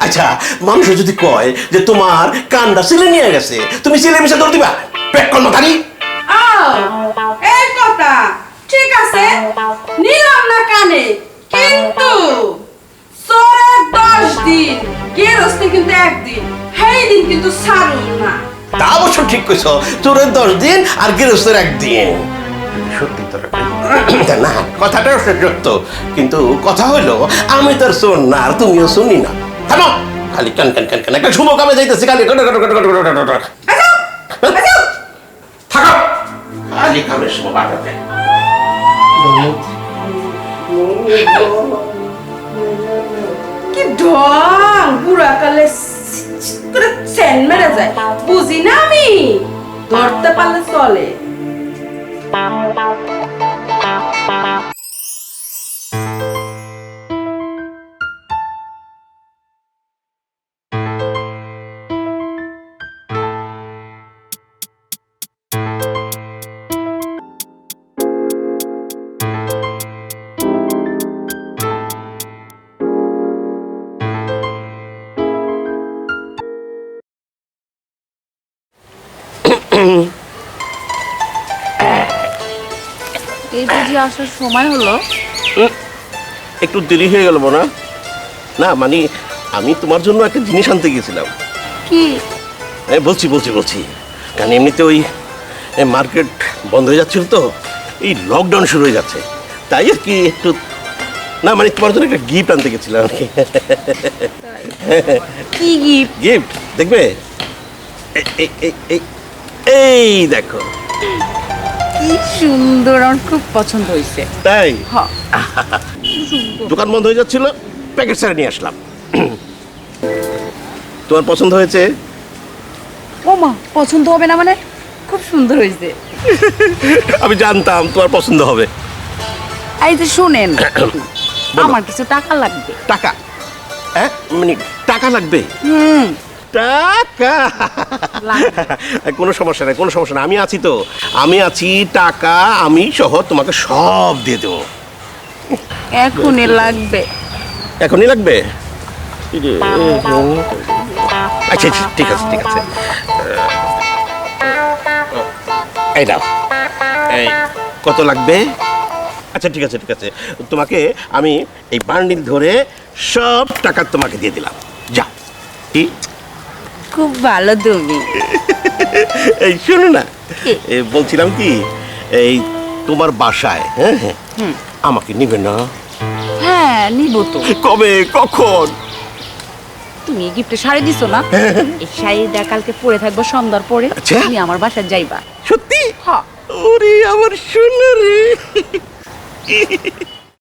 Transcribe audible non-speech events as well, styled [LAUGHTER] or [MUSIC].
আচ্ছা মানুষ যদি কয় যে তোমার কানটা সিলে নিয়ে গেছে তুমি সিলে মিশে দৌড় দিবা? পেট এই কথা। ঠিক আছে নিলাম না কানে কিন্তু চোরের দশ দিন গেরস্তে কিন্তু একদিন সেই দিন কিন্তু ছাড়ুন না। তা অবশ্য ঠিক কইছ চোরের দশ দিন আর গৃহস্থের একদিন। সত্যি তো তা না কথাটা অবশ্য সত্য কিন্তু কথা হলো আমি তোর শোন না আর তুমিও শুনি না থামো! খালি কান কান কান কান একটা শুভ কামে যাইতেছি খালি কট কট কট কট কট কট কট থাকো! খালি কামে শুভ কি ঢং! বুড়া কালে করে চেন মেরে যায়। বুঝি না আমি? ধরতে পারলে চলে। Mm-hmm. [LAUGHS] এই বুঝি আসার সময় হলো? একটু দেরি হয়ে গেল না না মানে আমি তোমার জন্য একটা জিনিস আনতে গেছিলাম কি? বলছি বলছি বলছি। কারণ এমনিতে ওই মার্কেট বন্ধ হয়ে যাচ্ছিল তো এই লকডাউন শুরু হয়ে যাচ্ছে। তাই আর কি একটু না মানে তোমার জন্য একটা গিফট আনতে গেছিলাম আর কি। কি গিফট গিফট দেখবে? এই দেখো। কি সুন্দর আমার খুব পছন্দ হয়েছে। তাই? হ। দোকান বন্ধ হয়ে যাচ্ছিল প্যাকেট ছাড়া নিয়ে আসলাম। তোমার পছন্দ হয়েছে? ও মা পছন্দ হবে না মানে? খুব সুন্দর হয়েছে। আমি জানতাম তোমার পছন্দ হবে। এই যে শুনেন [COUGHS] আমার কিছু টাকা লাগবে। টাকা? হ্যাঁ মানে টাকা লাগবে? হুম। টাকা? লাগবে। [LAUGHS] কোনো সমস্যা নাই কোনো সমস্যা নাই। আমি আছি তো। আমি আছি টাকা আমি সহ তোমাকে সব দিয়ে দেবো। এখনই লাগবে। এখনই লাগবে? আচ্ছা আচ্ছা ঠিক আছে ঠিক আছে। এই দাও এই কত লাগবে? আচ্ছা ঠিক আছে ঠিক আছে। তোমাকে আমি এই বান্ডিল ধরে সব টাকা তোমাকে দিয়ে দিলাম। যা। কি খুব ভালো তুমি। [LAUGHS] এই শোনো না। বলছিলাম কি এই তোমার বাসায় হ্যাঁ হ্যাঁ আমাকে নিবে না? হ্যাঁ নিব তো। কবে? কখন? তুমি গিফটে শাড়ি দিছো না? এই শাড়িটা কালকে পরে থাকব সন্ধ্যার পরে। আচ্ছা। তুমি আমার বাসায় যাইবা। সত্যি? হ্যাঁ। ওরে আমার সোনা রে।